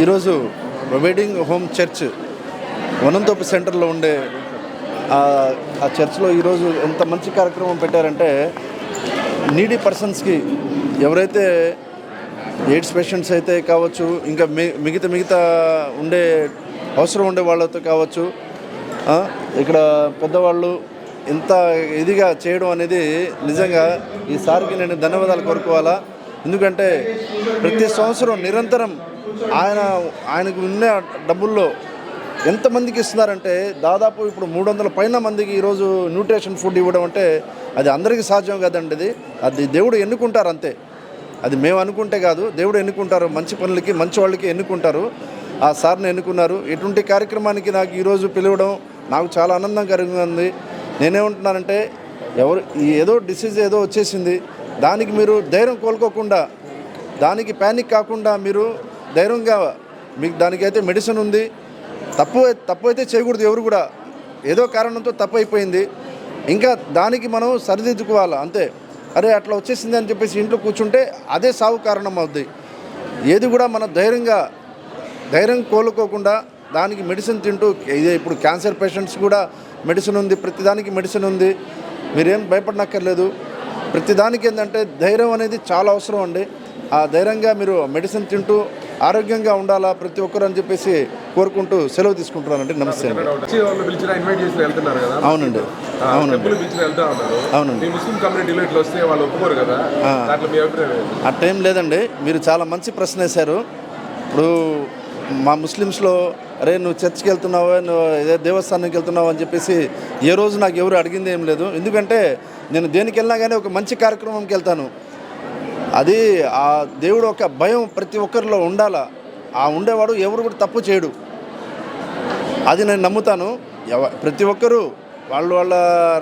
ఈరోజు wedding home church వనంతోపు సెంటర్లో ఉండే ఆ- చర్చ్లో ఈరోజు ఎంత మంచి కార్యక్రమం పెట్టారంటే నీడీ పర్సన్స్కి ఎవరైతే ఎయిడ్స్ పేషెంట్స్ అయితే కావచ్చు ఇంకా మి మిగతా మిగతా ఉండే అవసరం ఉండే వాళ్ళతో కావచ్చు ఇక్కడ పెద్దవాళ్ళు ఇంత ఇదిగా చేయడం అనేది నిజంగా ఈ నేను ధన్యవాదాలు కోరుకోవాలా. ఎందుకంటే ప్రతి సంవత్సరం నిరంతరం ఆయన ఆయనకు ఉన్న డబ్బుల్లో ఎంతమందికి ఇస్తున్నారంటే దాదాపు ఇప్పుడు మూడు వందల పైన మందికి ఈరోజు న్యూట్రిషన్ ఫుడ్ ఇవ్వడం అంటే అది అందరికీ సాధ్యం కదండి అది అది దేవుడు ఎన్నుకుంటారు అంతే. అది మేము అనుకుంటే కాదు దేవుడు ఎన్నుకుంటారు. మంచి పనులకి మంచి వాళ్ళకి ఎన్నుకుంటారు. ఆ సార్ని ఎన్నుకున్నారు. ఇటువంటి కార్యక్రమానికి నాకు ఈరోజు పిలవడం నాకు చాలా ఆనందం ఉంది నేనేమంటున్నానంటే ఎవరు ఈ ఏదో డిసీజ్ ఏదో వచ్చేసింది. దానికి మీరు ధైర్యం కోలుకోకుండా దానికి ప్యానిక్ కాకుండా మీరు ధైర్యంగా మీకు దానికైతే మెడిసిన్ ఉంది. తప్పు తప్పు అయితే చేయకూడదు ఎవరు కూడా. ఏదో కారణంతో తప్పు అయిపోయింది. ఇంకా దానికి మనం సరిదిద్దుకోవాలి? అంతే. అరే అట్లా వచ్చేసింది అని చెప్పేసి ఇంట్లో కూర్చుంటే అదే సాగు కారణం అవుద్ది. ఏది కూడా మన ధైర్యంగా ధైర్యం కోలుకోకుండా దానికి మెడిసిన్ తింటూ ఇదే ఇప్పుడు క్యాన్సర్ పేషెంట్స్ కూడా మెడిసిన్ ఉంది. ప్రతిదానికి మెడిసిన్ ఉంది. మీరేం భయపడనక్కర్లేదు. ప్రతిదానికి ఏంటంటే ధైర్యం అనేది చాలా అవసరం అండి. ఆ ధైర్యంగా మీరు మెడిసిన్ తింటూ ఆరోగ్యంగా ఉండాలా ప్రతి ఒక్కరు అని చెప్పేసి కోరుకుంటూ సెలవు తీసుకుంటున్నానండి. నమస్తే అండి. అవునండి. అవునండి. అవునండి. ఆ. టైం లేదండి. మీరు చాలా మంచి ప్రశ్న వేశారు. ఇప్పుడు మా ముస్లిమ్స్లో అరే నువ్వు చర్చ్కి వెళ్తున్నావా? నువ్వు ఏదో దేవస్థానానికి వెళ్తున్నావు? అని చెప్పేసి ఏ రోజు నాకు ఎవరు అడిగింది ఏం లేదు. ఎందుకంటే నేను దేనికి వెళ్ళినా కానీ ఒక మంచి కార్యక్రమంకి వెళ్తాను. అది ఆ దేవుడు ఒక భయం ప్రతి ఒక్కరిలో ఉండాలా? ఆ ఉండేవాడు ఎవరు కూడా తప్పు చేయడు. అది నేను నమ్ముతాను. ఎవ ప్రతి ఒక్కరూ వాళ్ళు వాళ్ళ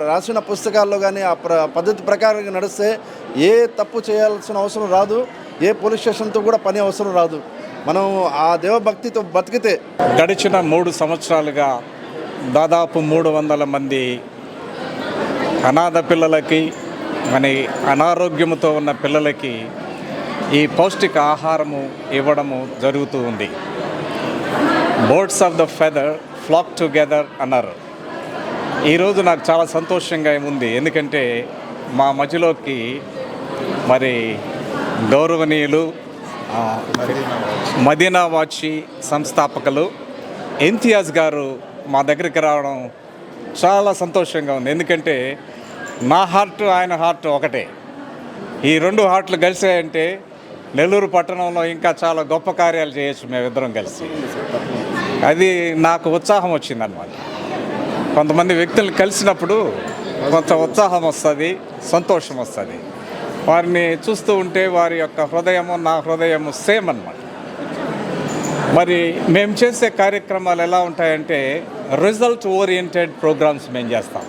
రాసిన పుస్తకాల్లో కానీ ఆ ప్ర పద్ధతి ప్రకారంగా నడిస్తే ఏ తప్పు చేయాల్సిన అవసరం రాదు. ఏ పోలీస్ స్టేషన్తో కూడా పని అవసరం రాదు. మనం ఆ దేవభక్తితో బతికితే గడిచిన మూడు సంవత్సరాలుగా దాదాపు మూడు వందల మంది అనాథ పిల్లలకి మన అనారోగ్యంతో ఉన్న పిల్లలకి ఈ పౌష్టిక ఆహారము ఇవ్వడము జరుగుతూ ఉంది. Birds of the feather flock together అన్నారు. ఈరోజు నాకు చాలా సంతోషంగా ఉంది ఎందుకంటే మా మధ్యలోకి మరి గౌరవనీయులు మదీనా వాచి సంస్థాపకులు ఇంతియాజ్ గారు మా దగ్గరికి రావడం చాలా సంతోషంగా ఉంది. ఎందుకంటే నా హార్ట్ ఆయన హార్ట్ ఒకటే. ఈ రెండు హార్ట్లు కలిసాయంటే నెల్లూరు పట్టణంలో ఇంకా చాలా గొప్ప కార్యాలు చేయొచ్చు మేమిద్దరం కలిసి. అది నాకు ఉత్సాహం వచ్చిందనమాట కొంతమంది వ్యక్తులు కలిసినప్పుడు కొంత ఉత్సాహం వస్తుంది సంతోషం వస్తుంది. వారిని చూస్తూ ఉంటే వారి యొక్క హృదయము నా హృదయము సేమ్ అనమాట మరి మేము చేసే కార్యక్రమాలు ఎలా ఉంటాయంటే రిజల్ట్ ఓరియంటెడ్ ప్రోగ్రామ్స్ మేము చేస్తాం.